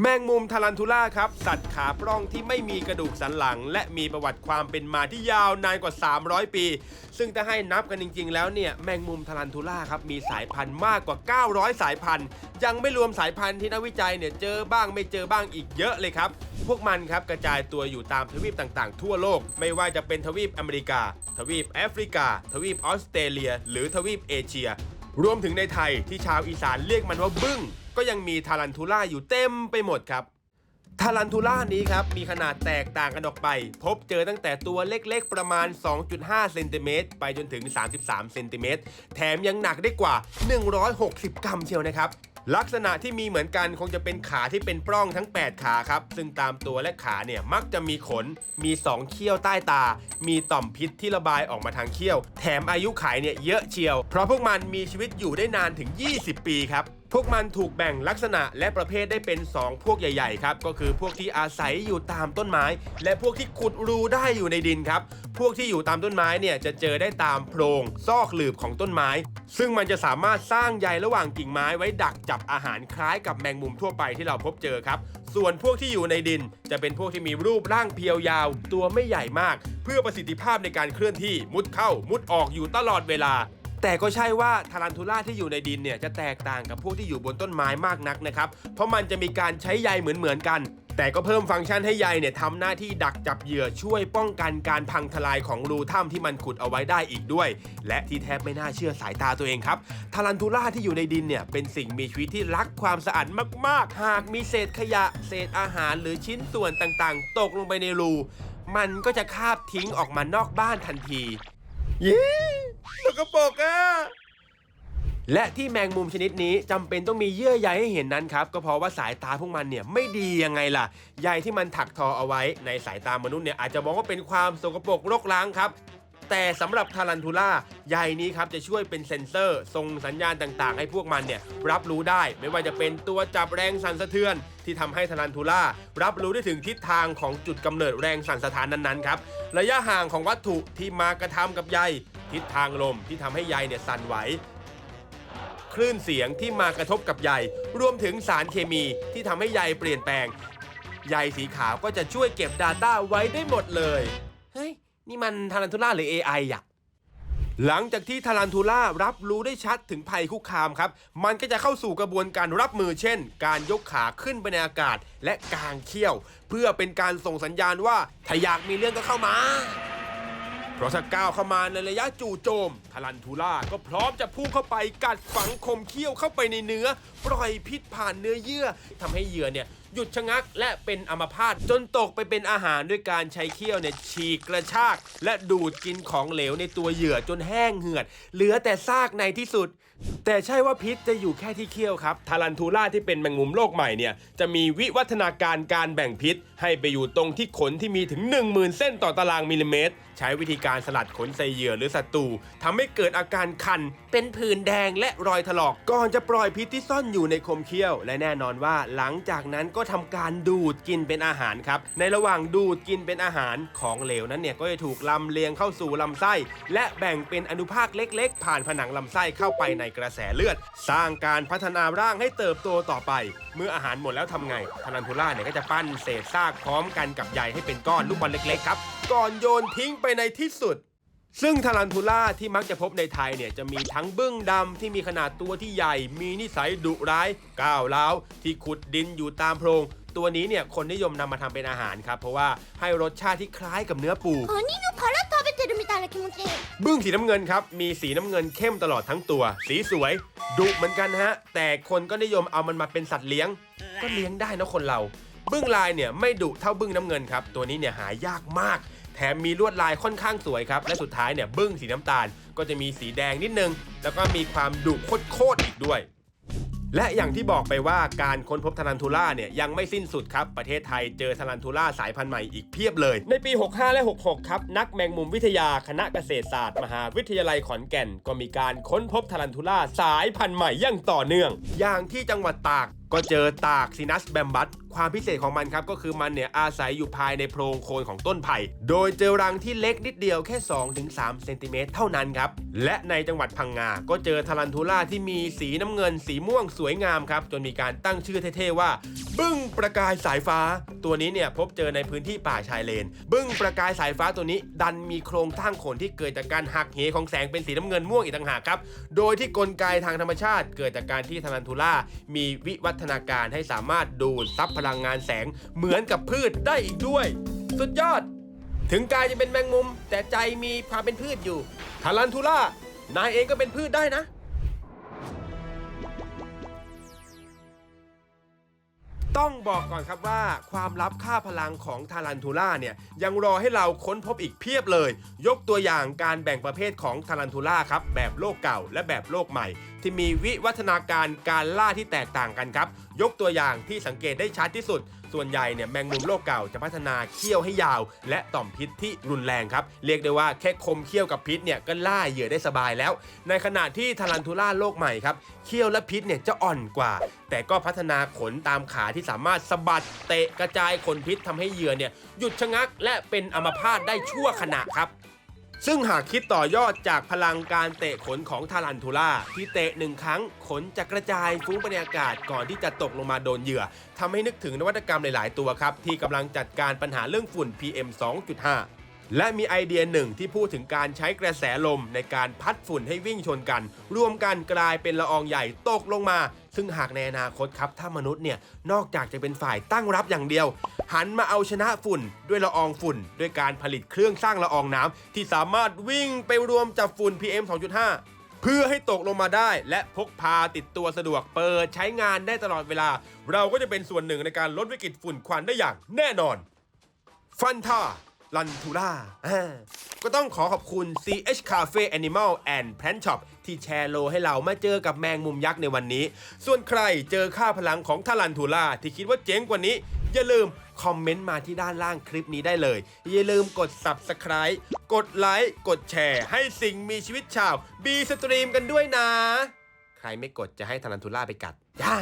แมงมุมทารันทูล่าครับ สัตว์ขาปล้องที่ไม่มีกระดูกสันหลัง และมีประวัติความเป็นมาที่ยาวนานกว่า 300 ปี ซึ่งถ้าให้นับกันจริง ๆ แล้วเนี่ยแมงมุมทารันทูล่าครับมีสายพันธุ์มากกว่า 900 สายพันธุ์ ยังไม่รวมสายพันธุ์ที่นักวิจัยเนี่ยเจอบ้างไม่เจอบ้างอีกเยอะเลยครับ พวกมันครับกระจายตัวอยู่ตามทวีปต่างๆ ทั่วโลก ไม่ว่าจะเป็นทวีปอเมริกา ทวีปแอฟริกา ทวีปออสเตรเลีย หรือทวีปเอเชีย รวมถึงในไทยที่ชาวอีสานเรียกมันว่าบึ้ง ก็ยังมีทารันทูล่าอยู่เต็มไปหมดครับทารันทูล่านี้ครับ มีขนาดแตกต่างกันออกไป พบเจอตั้งแต่ตัวเล็กๆประมาณ 2.5 เซนติเมตรไปจนถึง 33 เซนติเมตรแถมยังหนักได้กว่า 160 กรัมเชียวนะครับ ลักษณะที่มีเหมือนกันคงจะเป็นขาที่เป็นปล้องทั้ง 8 ขาครับ ซึ่งตามตัวและขาเนี่ยมักจะมีขน มี 2 เขี้ยวใต้ตา มีต่อมพิษที่ระบายออกมาทางเขี้ยว แถมอายุขัยเนี่ยเยอะเชียว เพราะพวกมันมีชีวิตอยู่ได้นานถึง 20 ปีครับ พวกมันถูกแบ่งลักษณะและประเภทได้เป็น 2 พวกใหญ่ ๆ ครับ ก็คือพวกที่อาศัยอยู่ตามต้นไม้ และพวกที่ขุดรูได้อยู่ในดินครับ พวกที่อยู่ตามต้นไม้เนี่ยจะเจอได้ตามโพรงซอกหลืบของต้นไม้ ซึ่งมันจะสามารถสร้างใยระหว่างกิ่งไม้ไว้ดักจับอาหารคล้ายกับแมงมุมทั่วไปที่เราพบเจอครับ ส่วนพวกที่อยู่ในดิน จะเป็นพวกที่มีรูปร่างเพียวยาว ตัวไม่ใหญ่มาก เพื่อประสิทธิภาพในการเคลื่อนที่มุดเข้ามุดออกอยู่ตลอดเวลา แต่ก็ใช่ว่าทารันทูล่าที่อยู่ในดินเนี่ยจะแตกต่างกับพวกที่อยู่บนต้นไม้มากนักนะครับ เพราะมันจะมีการใช้ใยเหมือนๆกัน แต่ก็เพิ่มฟังก์ชันให้ใยเนี่ยทำหน้าที่ดักจับเหยื่อช่วยป้องกันการพังทลายของรูถ้ำที่มันขุดเอาไว้ได้อีกด้วย และที่แทบไม่น่าเชื่อสายตาตัวเองครับทารันทูล่าที่อยู่ในดินเนี่ยเป็นสิ่งมีชีวิตที่รักความสะอาดมากๆ หากมีเศษขยะ เศษอาหารหรือชิ้นส่วนต่างๆ ตกลงไปในรู มันก็จะคาบทิ้งออกมานอกบ้านทันที เย้ กปรกอะและที่แมงมุมชนิดนี้จำเป็นต้องมีเยื่อใยให้เห็นนั้นครับ ก็เพราะว่าสายตาพวกมันเนี่ยไม่ดียังไงล่ะ ใยที่มันถักทอเอาไว้ในสายตามนุษย์เนี่ยอาจจะมองว่าเป็นความสกปรกรกร้างครับ แต่สำหรับทารันทูล่าใยนี้ครับจะช่วยเป็นเซ็นเซอร์ส่งสัญญาณต่างๆ ให้พวกมันเนี่ยรับรู้ได้ ไม่ว่าจะเป็นตัวจับแรงสั่นสะเทือน ที่ทำให้ทารันทูล่ารับรู้ได้ถึงทิศทางของจุดกำเนิดแรงสั่นสะท้านนั้นๆครับระยะห่างของวัตถุที่มากระทำกับใย ทิศทางลมที่ทำให้ใยเนี่ยสั่นไหวคลื่นเสียงที่มากระทบกับใยรวมถึงสารเคมีที่ทำให้ใยเปลี่ยนแปลงใยสีขาวก็จะช่วยเก็บ Data ไว้ได้หมดเลย เฮ้ย นี่มันทารันทูล่าหรือ AI อะหลังจากที่ทารันทูล่ารับรู้ได้ชัดถึงภัยคุกคามครับ มันก็จะเข้าสู่กระบวนการรับมือเช่น การยกขาขึ้นไปในอากาศและกางเขี้ยว เพื่อเป็นการส่งสัญญาณว่าถ้าอยากมีเรื่องก็เข้ามา ราะถ้าก้าวเข้ามาในระยะจู่โจมทารันทูล่าก็พร้อมจะพุ่งเข้าไปกัดฝังคมเขี้ยวเข้าไปในเนื้อ ปล่อยพิษผ่านเนื้อเยื่อทำให้เหยื่อเนี่ย หยุดชะงัก และเป็นอัมพาตจนตกไปเป็นอาหารด้วยการใช้เขี้ยวเนี่ยฉีกกระชาก และดูดกินของเหลวในตัวเหยื่อจนแห้งเหือด เหลือแต่ซากในที่สุด แต่ใช่ว่าพิษจะอยู่แค่ที่เขี้ยวครับทารันทูล่าที่เป็นแมงมุมโลกใหม่เนี่ยจะมีวิวัฒนาการการแบ่งพิษ ให้ไปอยู่ตรงที่ขนที่มีถึง 10,000 เส้นต่อตารางมิลลิเมตร ใช้วิธีการสลัดขนใส่เหยื่อหรือศัตรูทำให้เกิดอาการคัน เป็นผื่นแดงและรอยถลอกก่อนจะปล่อยพิษที่ซ่อนอยู่ในคมเขี้ยว และแน่นอนว่าหลังจากนั้นก็็ทำการดูดกินเป็นอาหารครับ ในระหว่างดูดกินเป็นอาหารของเหลวนั้นเนี่ยก็จะถูกลำเลียงเข้าสู่ลำไส้ และแบ่งเป็นอนุภาคเล็ก ๆ ผ่านผนังลำไส้เข้าไปในกระแสเลือด สร้างการพัฒนาร่างให้เติบโตต่อไป เมื่ออาหารหมดแล้วทำไงทารันทูล่าเนี่ยก็จะปั้นเศษซากพร้อมกันกับใยให้เป็นก้อนลูกบอลเล็กๆครับก่อนโยนทิ้งไปในที่สุด ซึ่งทารันทูล่าที่มักจะพบในไทยเนี่ยจะมีทั้งบึ้งดำที่มีขนาดตัวที่ใหญ่ มีนิสัยดุร้ายก้าวร้าวที่ขุดดินอยู่ตามโพรง ตัวนี้เนี่ยคนนิยมนำมาทำเป็นอาหารครับ เพราะว่าให้รสชาติที่คล้ายกับเนื้อปู カニの殻食べてるみたいな気持ち บึ้งสีน้ำเงินครับ มีสีน้ำเงินเข้มตลอดทั้งตัว สีสวย ดุเหมือนกันฮะ แต่คนก็นิยมเอามันมาเป็นสัตว์เลี้ยง ก็เลี้ยงได้นะคนเรา บึ้งลายเนี่ยไม่ดุเท่าบึ้งน้ำเงินครับตัวนี้เนี่ยหายากมาก แถมมีลวดลายค่อนข้างสวยครับและสุดท้ายเนี่ยบึ้งสีน้ำตาล ก็จะมีสีแดงนิดนึง แล้วก็มีความดุโคตรๆอีกด้วยและอย่างที่บอกไปว่าการค้นพบทารันทูล่าเนี่ยยังไม่สิ้นสุดครับ ประเทศไทยเจอทารันทูล่าสายพันธุ์ใหม่อีกเพียบเลย ในปี 65 และ 66 ครับ นักแมงมุมวิทยาคณะเกษตรศาสตร์ มหาวิทยาลัยขอนแก่น ก็มีการค้นพบทารันทูล่าสายพันธุ์ใหม่อย่างต่อเนื่อง อย่างที่จังหวัดตาก ก็เจอตากซินัสแบมบัสความพิเศษของมันครับก็คือมันเนี่ยอาศัยอยู่ภายในโพรงโคนของต้นไผ่ โดยเจอรังที่เล็กนิดเดียวแค่ 2-3 เซนติเมตรเท่านั้นครับ และในจังหวัดพังงา ก็เจอทารันทูล่าที่มีสีน้ำเงินสีม่วงสวยงามครับ จนมีการตั้งชื่อเท่ๆว่า บึ้งประกายสายฟ้า ตัวนี้เนี่ยพบเจอในพื้นที่ป่าชายเลน บึ้งประกายสายฟ้าตัวนี้ ดันมีโครงสร้างขนที่เกิดจากการหักเหของแสงเป็นสีน้ำเงินม่วงอีกต่างหากครับ โดยที่กลไกทางธรรมชาติ เกิดจากการที่ทารันทูล่ามีวิวัฒนาการให้สามารถดูดซับพลังงานแสงเหมือนกับพืชได้อีกด้วย สุดยอด ถึงกายจะเป็นแมงมุม แต่ใจมีความเป็นพืชอยู่ทารันทูล่านายเองก็เป็นพืชได้นะ ต้องบอกก่อนครับว่าความลับค่าพลังของทารันทูล่าเนี่ยยังรอให้เราค้นพบอีกเพียบเลย ยกตัวอย่างการแบ่งประเภทของทารันทูล่าครับแบบโลกเก่าและแบบโลกใหม่ ที่มีวิวัฒนาการการล่าที่แตกต่างกันครับ ยกตัวอย่างที่สังเกตได้ชัดที่สุด ส่วนใหญ่เนี่ยแมงมุมโลกเก่าจะพัฒนาเขี้ยวให้ยาว และต่อมพิษที่รุนแรงครับเรียกได้ว่าแค่คมเขี้ยวกับพิษเนี่ยก็ล่าเหยื่อได้สบายแล้ว ในขณะที่ทารันทูล่าโลกใหม่ครับเขี้ยวและพิษเนี่ยจะอ่อนกว่า แต่ก็พัฒนาขนตามขาที่สามารถสะบัดเตะกระจายขนพิษทำให้เหยื่อเนี่ยหยุดชะงักและเป็นอัมพาตได้ชั่วขณะครับ ซึ่งหากคิดต่อยอดจากพลังการเตะขนของทารันทูล่าที่เตะหนึ่งครั้งขนจะกระจายฟุ้งไปในอากาศก่อนที่จะตกลงมาโดนเหยื่อทำให้นึกถึงนวัตกรรมหลาย ๆ ตัวครับ ที่กำลังจัดการปัญหาเรื่องฝุ่น PM 2.5และมีไอเดียหนึ่งที่พูดถึงการใช้กระแสลมในการพัดฝุ่นให้วิ่งชนกัน รวมกันกลายเป็นละอองใหญ่ตกลงมา ซึ่งหากในอนาคตครับ ถ้ามนุษย์เนี่ย นอกจากจะเป็นฝ่ายตั้งรับอย่างเดียว หันมาเอาชนะฝุ่น ด้วยละอองฝุ่น ด้วยการผลิตเครื่องสร้างละอองน้ำที่สามารถวิ่งไปรวมจับฝุ่น PM 2.5 เพื่อให้ตกลงมาได้ และพกพาติดตัวสะดวกเปิดใช้งานได้ตลอดเวลา เราก็จะเป็นส่วนหนึ่งในการลดวิกฤตฝุ่นควันได้อย่างแน่นอน ฟันท่าลันทูล่าก็ต้องขอขอบคุณ CH Cafe Animal and Plant Shop ที่แชร์โลให้เรามาเจอกับแมงมุมยักษ์ในวันนี้ ส่วนใครเจอค่าพลังของทารันทูล่าที่คิดว่าเจ๋งกว่านี้ อย่าลืม คอมเมนต์มาที่ด้านล่างคลิปนี้ได้เลย อย่าลืมกด Subscribe กดไลค์กดแชร์ ให้สิ่งมีชีวิตชาวบีสตรีมกันด้วยนะ ใครไม่กดจะให้ธนันทุล่าไปกัดจ้า